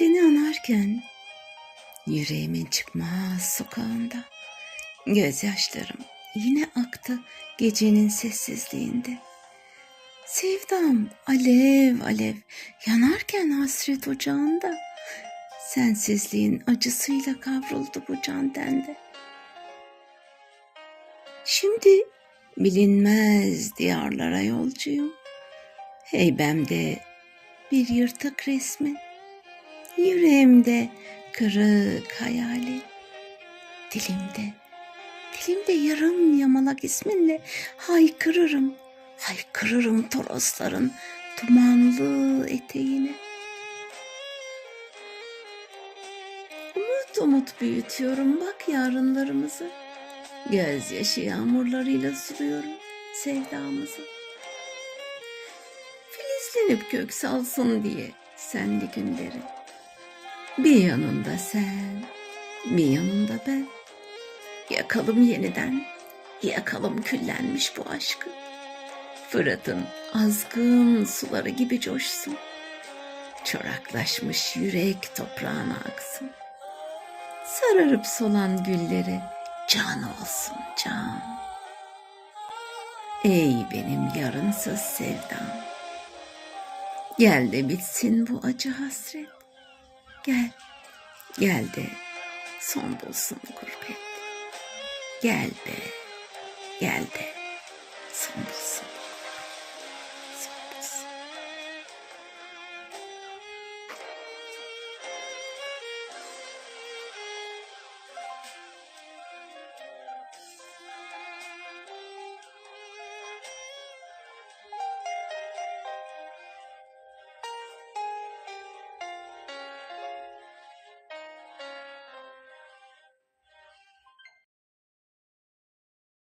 Seni anarken yüreğimin çıkmaz sokağında gözyaşlarım yine aktı gecenin sessizliğinde. Sevdam alev alev yanarken hasret ocağında sensizliğin acısıyla kavruldu bu can dende. Şimdi bilinmez diyarlara yolcuyum. Heybemde bir yırtık resmin, yüreğimde kırık hayali, dilimde, dilimde yarım yamalak isminle haykırırım, haykırırım torosların dumanlı eteğine. Umut umut büyütüyorum bak yarınlarımızı. Gözyaşı yağmurlarıyla suluyorum sevdamızı. Filizlenip kök salsın diye senli günleri. Bir yanında sen, bir yanında ben. Yakalım yeniden, yakalım küllenmiş bu aşkı. Fırat'ın azgın suları gibi coşsun. Çoraklaşmış yürek toprağına aksın. Sararıp solan gülleri can olsun can. Ey benim yarınsız sevdam. Gel de bitsin bu acı hasret. Gel, gel de son bulsun gurbet. Gel be, gel de son bulsun.